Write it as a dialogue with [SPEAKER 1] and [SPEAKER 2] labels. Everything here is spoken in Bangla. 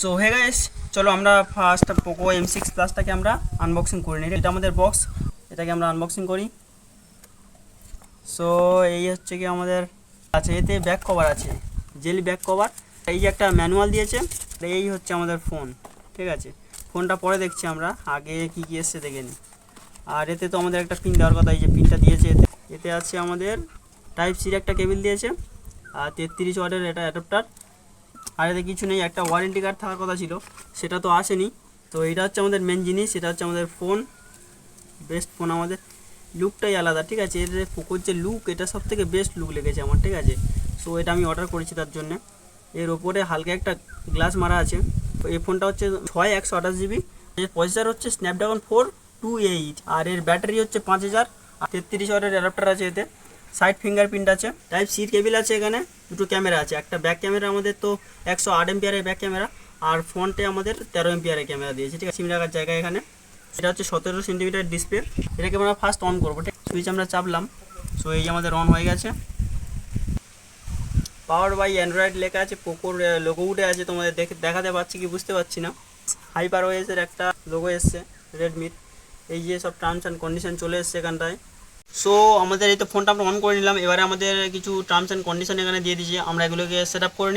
[SPEAKER 1] সো হে গাইস চলো আমরা ফার্স্ট পোকো এম সিক্স প্লাসটাকে আমরা আনবক্সিং করে নিই। এটা আমাদের বক্স এটাকে আমরা আনবক্সিং করি। সো এই হচ্ছে কি আমাদের আছে এতে ব্যাক কভার আছে জেলি ব্যাক কভার এই যে একটা ম্যানুয়াল দিয়েছে, এই হচ্ছে আমাদের ফোন ঠিক আছে? ফোনটা পরে দেখছি আমরা, আগে কি কী এসছে দেখে নিই। আর এতে তো আমাদের একটা পিন দেওয়ার কথা, এই যে পিনটা দিয়েছে এতে। এতে আছে আমাদের টাইপ সির একটা কেবিল দিয়েছে, আর তেত্রিশ ওয়াটের এটা অ্যাডাপ্টার আর এতে কিছু নেই, একটা ওয়ারেন্টি কার্ড থাকার কথা ছিল, সেটা তো আসেনি। তো এটা হচ্ছে আমাদের মেন জিনিস এটা হচ্ছে আমাদের ফোন বেস্ট ফোন আমাদের। লুকটাই আলাদা, ঠিক আছে? এর পোকোর যে লুক এটা সব থেকে বেস্ট লুক লেগেছে আমার, ঠিক আছে? সো এটা আমি অর্ডার করেছি তার জন্যে। এর ওপরে হালকা একটা গ্লাস মারা আছে। তো এই ফোনটা হচ্ছে ছয় একশো আঠাশ জিবি এর প্রসেসর হচ্ছে স্ন্যাপড্রাগন ফোর টু এইট আর এর ব্যাটারি হচ্ছে পাঁচ হাজার। আর তেত্রিশ ওয়াটের অ্যাডাপ্টার আছে এতে। সাইড ফিঙ্গারপ্রিন্ট আছে, টাইপ সির কেবিল আছে এখানে, দুটো ক্যামেরা আছে। একটা ব্যাক ক্যামেরা আমাদের তো একশো আট এমপিয়ারের ব্যাক ক্যামেরা, আর ফ্রন্টে আমাদের তেরো এমপিয়ারের ক্যামেরা দিয়েছে। ঠিক আছে, সিম রাখার জায়গা এখানে। এটা হচ্ছে সতেরো সেন্টিমিটার ডিসপ্লে এটাকে আমরা ফার্স্ট অন করব। ঠিক সুইচ আমরা চাপলাম। সো এই আমাদের অন হয়ে গেছে। পাওয়ার বাই অ্যান্ড্রয়েড লেখা আছে পোকোর লোগো উঠে আছে। তোমাদের দেখে, দেখাতে পাচ্ছি কি বুঝতে পারছি না। হাইপার ওয়েসের একটা লোগো এসছে রেডমির এই যে সব টার্মস অ্যান্ড কন্ডিশন চলে এসছে এখানটায়। সো আমাদের এই তো ফোনটা আমরা অন করে নিলাম। এবারে আমাদের কিছু টার্মস অ্যান্ড কন্ডিশন এখানে দিয়ে দিয়েছি। আমরা এগুলোকে সেট আপ করে নিই।